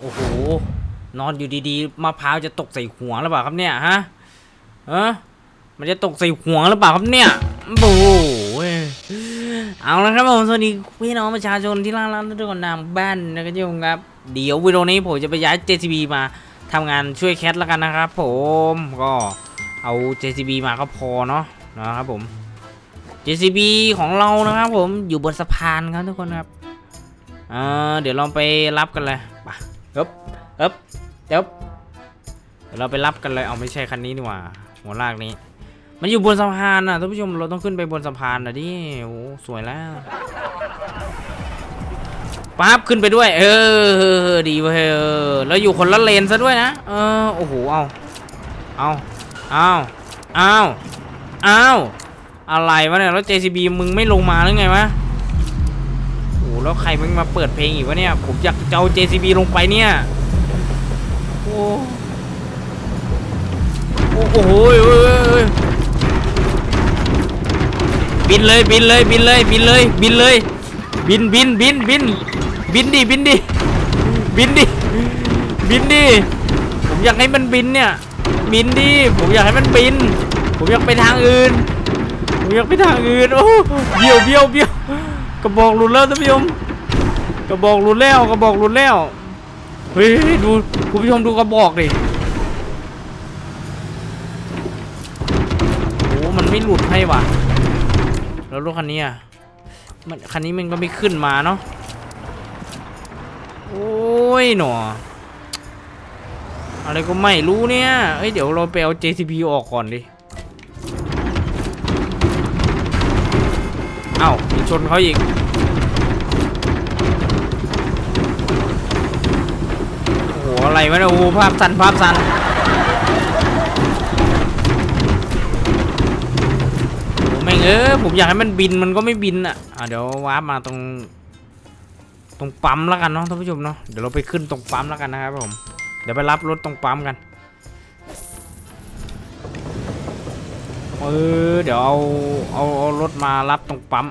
โอ้โห นอนอยู่ดีๆมะพร้าวจะตกใส่หัวหรือเปล่าครับเนี่ยฮะเออมันจะตกใส่หัวหรือเปล่าครับเนี่ยโอ้โหเอาละครับผมสวัสดีพี่น้องประชาชนที่ร่างรักทุกคนนางบ้านนะครับทุกคนครับเดี๋ยววิดีโอนี้ผมจะไปย้าย JCB มาทำงานช่วยแคทแล้วกันนะครับผมก็เอา JCB มาก็พอเนาะนะครับผม JCB ของเรานะครับผมอยู่บนสะพานครับทุกคนครับเออเดี๋ยวเราไปรับกันเลยไป เอ๊บเอ๊บเอ๊บเดี๋ยวเราไปรับกันเลยเอาไม่ใช่คันนี้นี่หว่า หัวลากนี้ มันอยู่บนสะพานน่ะท่านผู้ชมเราต้องขึ้นไปบนสะพานนะดิโอ้สวยแล้วปั๊บขึ้นไปด้วย เออ ดีเว้ยเออแล้วอยู่คนละเลนซะด้วยนะเออโอ้โหเอาเอาเอาเอาเอาอะไรวะเนี่ยแล้ว JCB มึงไม่ลงมาหรือไงวะ แล้วใครมึงมาเปิดเพลงอีกวะเนี่ย ผมอยากจะเอา JCB ลงไปเนี่ย โอ้โอ้โหบินเลยบินเลยบินเลยบินเลยบินเลย บินบินบินบินบินดิบินดิบินดิบินดิผมอยากให้มันบินเนี่ยบินดิผมอยากให้มันบิน ผมอยากไปทางอื่น ผมอยากไปทางอื่นโอ้เบี้ยวเบี้ยวเบี้ยว ระบอกหลุดแล้วท่านผู้ชมกระบอกหลุดแล้วกระบอกหลุดแล้วเฮ้ยดูคุณผู้ชมดูกระบอกดิโอ้มันไม่หลุดให้ว่ะ แล้วรถคันนี้อะมันคันนี้มันก็ไม่ขึ้นมาเนาะโอ้ยหนออะไรก็ไม่รู้เนี่ยเอ้ยเดี๋ยวเราไปเอา JCB ออกก่อนดิ ชนเขาอีกโอ้โหอะไรวะเนี่ยโอ้โหภาพสันภาพสันโอ้แม่งเออผมอยากให้มันบินมันก็ไม่บินอะอะเดี๋ยววาร์ปมาตรงตรงปั๊มแล้วกันเนาะท่านผู้ชมเนาะเดี๋ยวเราไปขึ้นตรงปั๊มแล้วกันนะครับผมเดี๋ยวไปรับรถตรงปั๊มกันเออเดี๋ยวเอาเอาเอารถมารับตรงปั๊ม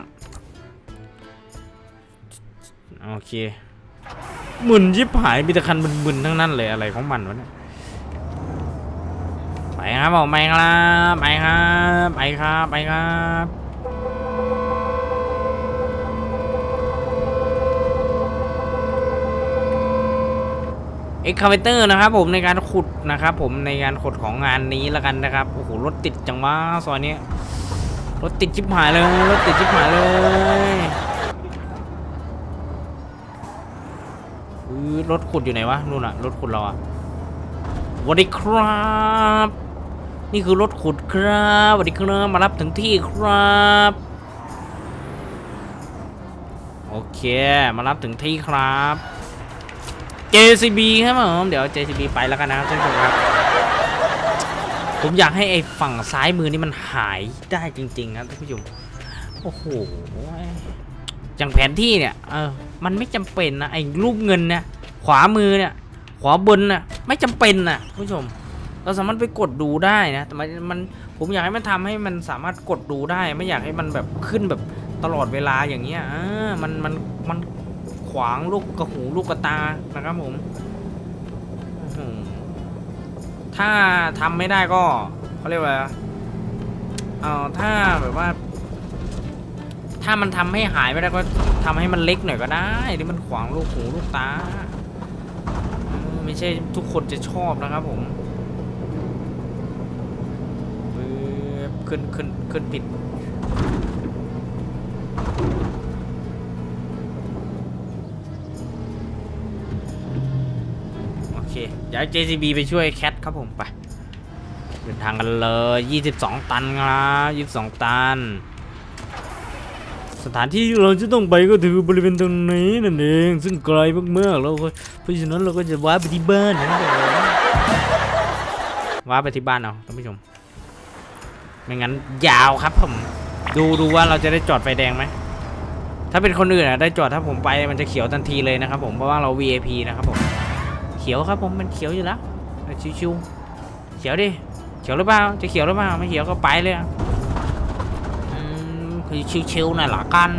โอเคมึนยิบหายมีแต่คันมึนๆทั้งนั้นเลยอะไรของมันวะเนี่ยไปครับผมไปครับไปครับไปครับไปครับเอ็กคาเวเตอร์นะครับผมในการขุดนะครับผมในการขุดของงานนี้ล้วกันนะครับโอ้โหรถติดจังวะซอยนี้รถติดชิบหายเลยรถติดชิบหายเลย อรถขุดอยู่ไหนวะนู่นอะรถขุดเราอะสวัสดีครับ นี่คือรถขุดครับสวัสดีครับมารับถึงที่ครับโอเค มารับถึงที่ครับ JCB ครับผมเดี๋ยว JCB ไปแล้วกันนะครับท่านผู้ชมครับ ผมอยากให้ไอ้ฝั่งซ้ายมือนี่มันหายได้จริงๆครับท่านผู้ชมโอ้โห อย่างแผนที่เนี่ยเออมันไม่จำเป็นนะไอ้รูปเงินเนี่ยขวามือเนี่ยขวาบนน่ะไม่จำเป็นนะผู้ชม เราสามารถไปกดดูได้นะแต่มันมันผมอยากให้มันทำให้มันสามารถกดดูได้ ไม่อยากให้มันแบบขึ้นแบบตลอดเวลาอย่างเงี้ยอ่ามันมันมันขวางลูกกระหูลูกกระตานะครับผมถ้าทำไม่ได้ก็เขาเรียกว่าเออถ้าแบบว่า ถ้ามันทำให้หายไม่ได้ก็ทำให้มันเล็กหน่อยก็ได้ที่มันขวางลูกหูลูกตา ไม่ใช่ทุกคนจะชอบนะครับผมปึ๊บขึ้นขึ้นขึ้นผิดโอเคย้าย JCB ไปช่วยแคทครับผมไปเดินทางกันเลย 22 ตันครับ22 ตัน สถานที่เราจะต้องไปก็คือบริเวณตรงนี้นั่นเอง ซึ่งไกลมากๆแล้วก็เพราะฉะนั้นเราก็จะว้าไปที่บ้านนะครับว้าไปที่บ้านเอาท่านผู้ชม ไม่งั้นยาวครับผม ดูดูว่าเราจะได้จอดไฟแดงไหม ถ้าเป็นคนอื่นอะได้จอดถ้าผมไปมันจะเขียวทันทีเลยนะครับผม เพราะว่าเรา VIP นะครับผม เขียวครับผมมันเขียวอยู่แล้วชิวๆเขียวดิ เขียวหรือเปล่า จะเขียวหรือเปล่า ไม่เขียวก็ไปเลยอะ ชิวๆหน่อยละกัน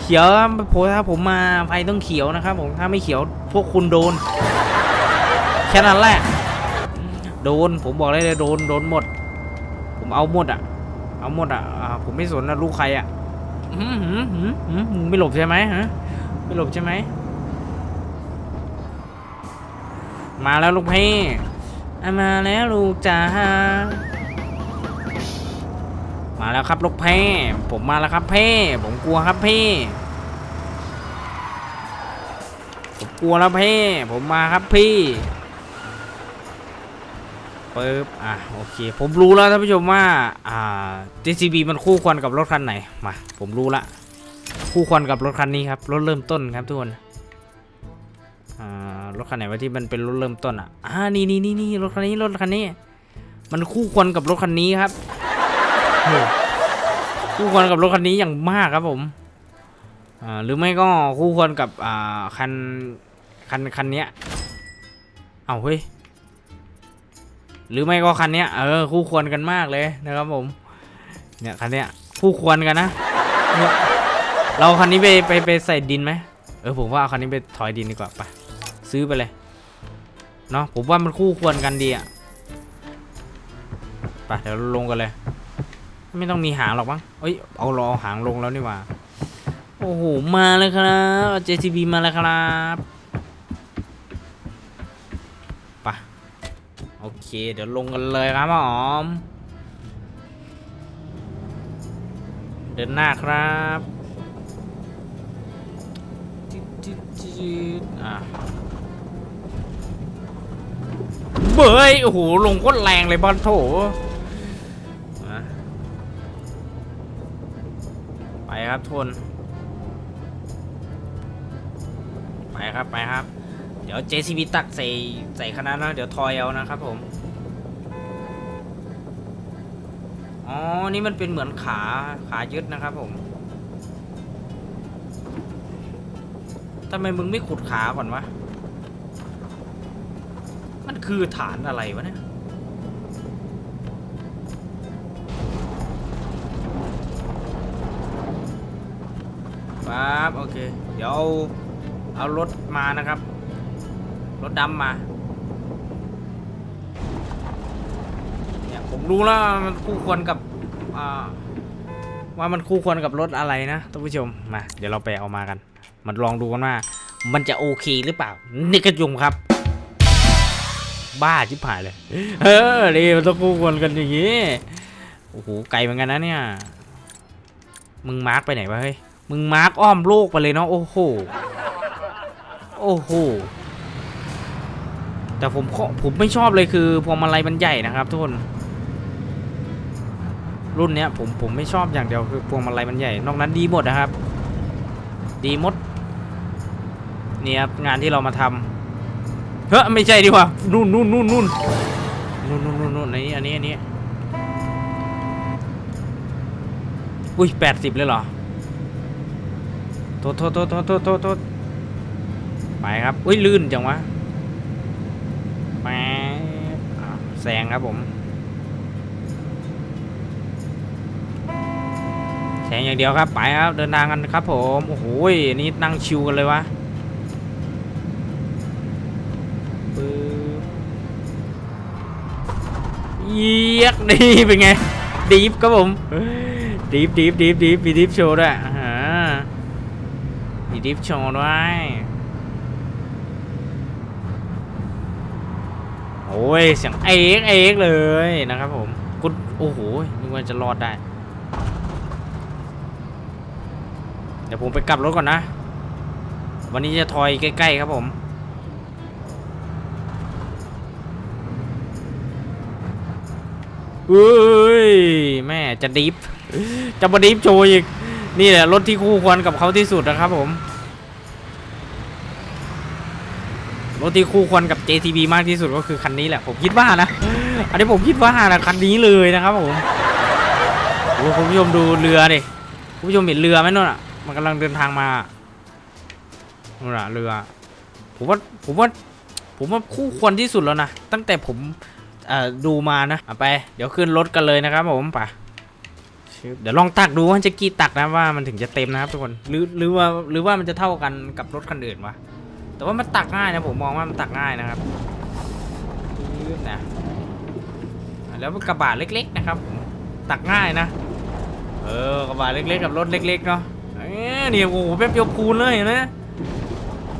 เขียวผมถ้าผมมาไฟต้องเขียวนะครับผมถ้าไม่เขียวพวกคุณโดน แค่นั้นแหละ โดนผมบอกได้เลยโดนโดนหมด ผมเอาหมดอะ เอาหมดอะผมไม่สนนะลูกใครอะหืมหืมหืมหืมมึงไม่หลบใช่ไหมฮะไม่หลบใช่ไหมมาแล้วลูกพี่มาแล้วลูกจ๋า มาแล้วครับลูกพี่ผมมาแล้วครับพี่ผมกลัวครับพี่ผมกลัวแล้วพี่ผมมาครับพี่ปึ๊บอะโอเค ผมรู้แล้วท่านผู้ชมว่าอ่า JCB มันคู่ควรกับรถคันไหนมาผมรู้ละคู่ควรกับรถคันนี้ครับรถเริ่มต้นครับทุกคนอ่ารถคันไหนวะที่มันเป็นรถเริ่มต้นอะอ่านี่นี่นี่นี่รถคันนี้รถคันนี้ มันคู่ควรกับรถคันนี้ครับ คู่ควรกับรถคันนี้อย่างมากครับผมอ่าหรือไม่ก็คู่ควรกับอ่าคันคันคันเนี้ยเอาเฮ้ยหรือไม่ก็คันเนี้ยเออคู่ควรกันมากเลยนะครับผมเนี่ยคันเนี้ยคู่ควรกันนะเเราคันนี้ไปไปไปใส่ดินไหมเออผมว่าเอาคันนี้ไปถอยดินดีกว่าไปซื้อไปเลยเนาะผมว่ามันคู่ควรกันดีอะไปเดี๋ยวลงกันเลย ไม่ต้องมีหางหรอกมั้งเอ้ย เอารอหางลงแล้วนี่ว่า โอ้โห มาเลยครับ JCB มาแล้วครับไปโอเค เดี๋ยวลงกันเลยครับหมอม เดินหน้าครับจิ๊ดจิ๊ดจิ๊ดอะเบยโอ้โห ลงโคตรแรงเลยบอลโถ ไปครับทนไปครับไปครับ เดี๋ยว JCB ตักใส่ใส่คณะนะเดี๋ยวทอยเอานะครับผมอ๋อ นี่มันเป็นเหมือนขาขายึดนะครับผมทำไมมึงไม่ขุดขาก่อนวะ มันคือฐานอะไรวะเนี่ย ครับโอเค เดี๋ยวเอาเอารถมานะครับ รถดำมาเนี่ยผมรู้แล้วว่ามันคู่ควรกับอ่าว่ามันคู่ควรกับรถอะไรนะท่านผู้ชมมาเดี๋ยวเราไปเอามากัน มันลองดูกันว่า มันจะโอเคหรือเปล่า นี่กระยุมครับ บ้าชิบหายเลยเออนี่มันต้องคู่ควรกันอย่างนี้โอ้โหไกลเหมือนกันนะเนี่ย มึงมาร์กไปไหนวะเฮ้ย มึงมาร์กอ้อมโลกไปเลยเนาะโอ้โห โอ้โห แต่ผมผมไม่ชอบเลยคือพวงมาลัยมันใหญ่นะครับทุกคนรุ่นเนี้ยผมผมไม่ชอบอย่างเดียวคือพวงมาลัยมันใหญ่ นอกนั้นดีหมดนะครับ ดีหมดเนี่ยครับงานที่เรามาทำเฮ้ยไม่ใช่ดีกว่านู่นนู่นนู่นนู่นนู่นนู่นนู่นนู่นอันนี้อันนี้อันนี้อุ้ยแปดสิบเลยเหรอ โทษโทษโทษโทษโทษโทษโทษไปครับ อุ้ยลื่นจังวะแปแซงครับผม แซงอย่างเดียวครับ ไปครับ เดินทางกันครับผม โอ้โหนี่นั่งชิวกันเลยวะเยียกนี่เป็นไงดีฟครับผมดีฟดีฟดีฟดีฟมีดีฟโชว์ด้วย ดีฟโชว์ด้วยโอ้ยเสียงเอกเอกเลยนะครับผมกุดโอ้โหนึกว่าจะรอดได้ เดี๋ยวผมไปกลับรถก่อนนะ วันนี้จะทอยใกล้ๆครับผมเอ้ยแม่จะดิฟจะมาดิฟโชว์อีก นี่แหละรถที่คู่ควรกับเขาที่สุดนะครับผม รถที่คู่ควรกับ JTB มากที่สุดก็คือคันนี้แหละ ผมคิดว่านะ อันนี้ผมคิดว่านะคันนี้เลยนะครับผมโอ้คุณผู้ชมดูเรือดิคุณผู้ชมเห็นเรือไหมนู่นอะ มันกำลังเดินทางมานู่นอะเรือ ผมว่าผมว่าผมว่าคู่ควรที่สุดแล้วนะ ตั้งแต่ผมดูมานะาไป เดี๋ยวขึ้นรถกันเลยนะครับผมไปชึบเดี๋ยวลองตักดูว่าจะกี่ตักนะว่ามันถึงจะเต็มนะครับทุกคนหรือหรือว่าหรือว่ามันจะเท่ากันกับรถคันอื่นวะ แต่ว่ามันตักง่ายนะผมมองว่ามันตักง่ายนะครับชึบนะแล้วกระบะเล็ก ๆ นะครับผมตักง่ายนะ เออกระบะเล็ก ๆ กับรถเล็ก ๆ เนาะเอ้ยเนี่ยโอ้โหแป๊บเดียวพูนเลยเห็นไหม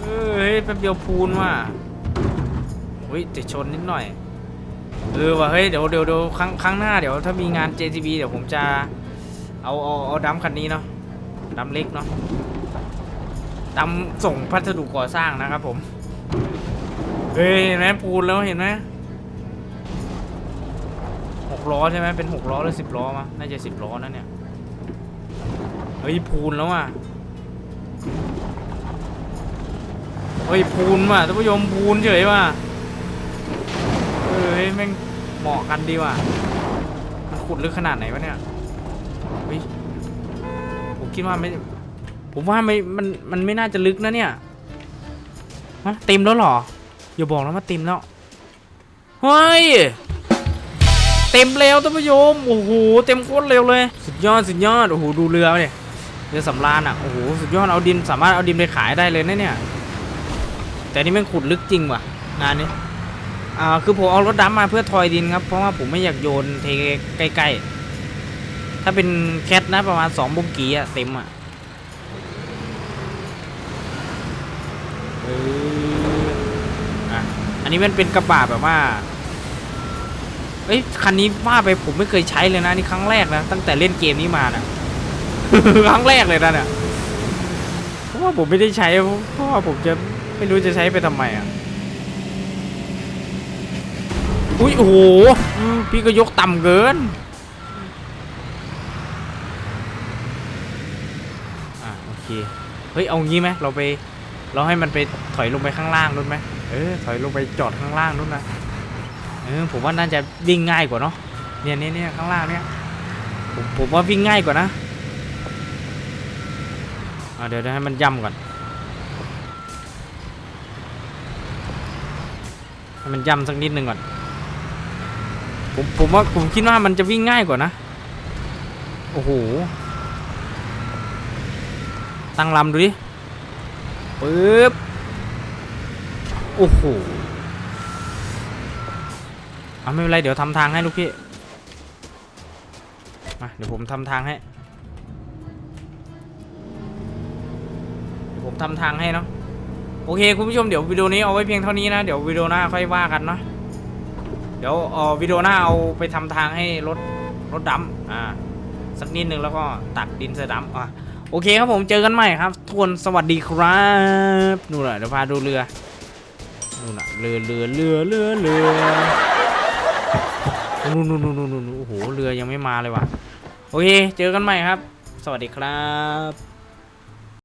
เออเฮ้ยแป๊บเดียวพูนว่ะอุ้ยจะชนนิดหน่อยเออว่ะเฮ้ยเดี๋ยวเดี๋ยวเดี๋ยวครั้งครั้งหน้าเดี๋ยวถ้ามีงาน JTB เดี๋ยวผมจะเอาเอาเอาดัมคันนี้เนาะดัมเล็กเนาะ ดัมส่งพัสดุก่อสร้างนะครับผม เฮ้ยเห็นไหมปูนแล้วเห็นไหมหกล้อใช่ไหมเป็นหกล้อหรือสิบล้อมะน่าจะสิบล้อนั่นเนี่ย เฮ้ยปูนแล้วอะ เฮ้ยปูนว่ะท่านผู้ชมปูนเฉยว่ะเอ้ยแม่งเหมาะกันดีว่ะ มันขุดลึกขนาดไหนวะเนี่ย เฮ้ย ผมคิดว่าไม่ ผมว่าไม่มันมันไม่น่าจะลึกนะเนี่ยฮะเต็มแล้วหรออย่าบอกนะว่าเต็มแล้วเฮ้ยเต็มแล้วท่านผู้ชมโอ้โหเต็มโคตรเร็วเลย สุดยอดสุดยอดโอ้โหดูเรือเนี่ยเรือสำราญอะโอ้โหสุดยอดเอาดินสามารถเอาดินไปขายได้เลยนะเนี่ย แต่นี่ม่งขุดลึกจริงว่ะงานนี้อ่าคือผมเอารถดำมาเพื่อทอยดินครับ เพราะว่าผมไม่อยากโยนเทใกล้ๆถ้าเป็นแคทนะประมาณ2บุงกีอะเต็มอะเอออะอั นนี้มันเป็นกระบะแบบว่าเอ้ยคันนี้ว่าไปผมไม่เคยใช้เลยนะนี่ครั้งแรกนะตั้งแต่เล่นเกมนี้มานะครั้งแรกเลยนะเนี่ยเพราะว่าผมไม่ได้ใช้เพราะว่าผมจะไม่รู้จะใช้ไปทำไมอะอุ้ยโอ้โหพี่ก็ยกต่ำเกินอ่าโอเคเฮ้ยเอางี้ไหมเราไป เราให้มันไปถอยลงไปข้างล่างนู่นไหม เออถอยลงไปจอดข้างล่างนู่นนะเออผมว่าน่าจะวิ่งง่ายกว่าเนาะเนี่ยเนี่ยเนี่ยข้างล่างเนี่ยผมผมว่าวิ่งง่ายกว่านะอ่าเดี๋ยวเดี๋ยวให้มันย่ำก่อนให้มันย่ำสักนิดนึงก่อนผมผมว่าผมคิดว่ามันจะวิ่งง่ายกว่านะโอ้โหตั้งลำดูดิปึ๊บ โอ้โหเอาไม่เป็นไรเดี๋ยวทำทางให้ลูกพี่มาเดี๋ยวผมทำทางให้เดี๋ยวผมทำทางให้เนาะโอเคคุณผู้ชมเดี๋ยววิดีโอนี้เอาไว้เพียงเท่านี้นะเดี๋ยววิดีโอหน้าค่อยว่ากันเนาะเดี๋ยวเออวิดีโอหน้าเอาไปทำทางให้รถรถดำอ่าสักนิดนึงแล้วก็ตักดินเสดำอะโอเคครับผมเจอกันใหม่ครับทุกคนสวัสดีครับนู่นแหละเดี๋ยวพาดูเรือ นู่นน่ะเรือเรือเรือเรือเรือนู่นนู่นนู่นนู่นนู่นโอ้โหเรือยังไม่มาเลยว่ะโอเคเจอกันใหม่ครับ สวัสดีครับ